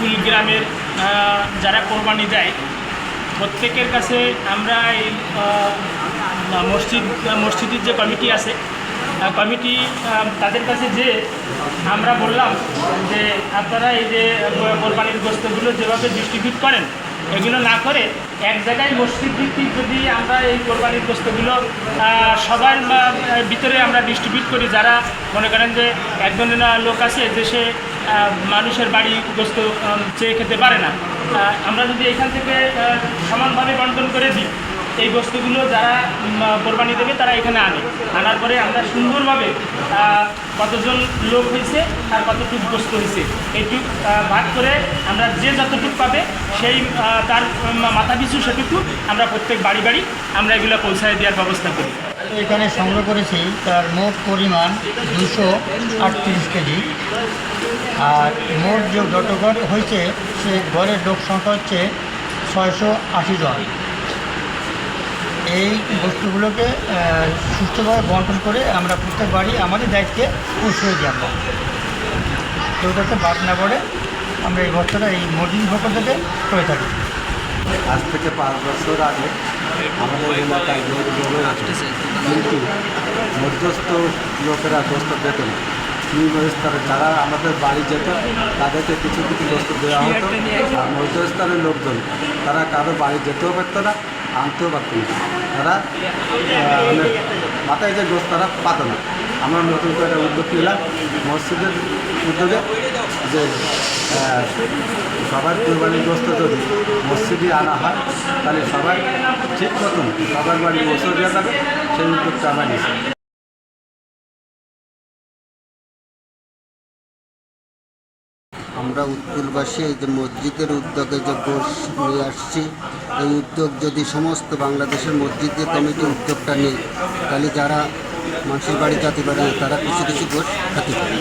উৎকুল গ্রামের যারা কোরবানি দেয় প্রত্যেকের কাছে আমরা এই মসজিদ মসজিদের যে কমিটি আছে কমিটি তাদের কাছে যে আমরা বললাম যে আপনারা এই যে কোরবানির গোস্তগুলো যেভাবে ডিস্ট্রিবিউট করেন এগুলো না করে এক জায়গায় মসজিদ ভিত্তিক যদি আমরা এই কোরবানির গোস্তগুলো আহ, সবার ভিতরে আমরা ডিস্ট্রিবিউট করি যারা মনে করেন যে একজন লোক আছে দেশে আহ, মানুষের বাড়ি গোস্ত চেয়ে খেতে পারে না। আমরা যদি এখান থেকে সমানভাবে বন্টন করে দিই, এই বস্তুগুলো যারা কোরবানি দেবে, তারা এখানে আনে। আনার পরে আমরা সুন্দরভাবে কতজন লোক হয়েছে আর কতটুক বস্তু হয়েছে এইটুক ভাগ করে আমরা যে যতটুক পাবে, সেই তার মাথা পিছু সেটুকু আমরা প্রত্যেক বাড়ি বাড়ি আমরা এগুলো পৌঁছায় দেওয়ার ব্যবস্থা করি। এখানে সংগ্রহ করেছি তার মোট পরিমাণ দুশো আটত্রিশ কেজি। আর মোট যে যতঘর হয়েছে, সে ঘরের লোক সংখ্যা হচ্ছে ছয়শো আশি জন। এই বস্তুগুলোকে সুস্থভাবে বন্টন করে আমরা প্রত্যেক বাড়ি আমাদের দায়িত্বে পৌঁছে আমরা কেউ যাতে বাদ না পড়ে আমরা এই বস্তাটা এই মসজিদ পক্ষ থেকে করে থাকি। আজ থেকে পাঁচ বছর আগে আমাদের এলাকায় কিন্তু মধ্যস্থ লোকেরা দোস্ত পেত না। যারা আমাদের বাড়ি যেত, তাদেরকে কিছু কিছু গোস্ত দেওয়া হতো। আর মধ্যস্তরের লোকজন, তারা কারও বাড়ি যেতেও পারত না, আনতেও পারত না। তারা মানে মাথায় যে গোস্ত তারা পাত না। আমরা নতুন করে উদ্যোগ নিলাম। মসজিদের উদ্যোগে যে সবার কোরবানির গোস্ত যদি মসজিদে আনা হয়, তাহলে সবাই ঠিক মতন সবার বাড়ি গোস্ত দেওয়া যাবে, সেই উদ্যোগটা আমরা নিয়েছি। আমরা উৎকুলবাসী এই যে মসজিদের উদ্যোগে যে গোষ নিয়ে আসছি, এই উদ্যোগ যদি সমস্ত বাংলাদেশের মসজিদের কমিটি উদ্যোগটা নেই, তাহলে যারা মানুষের বাড়ি যাতে পারে তারা কিছু কিছু গোষ খেতে পারে।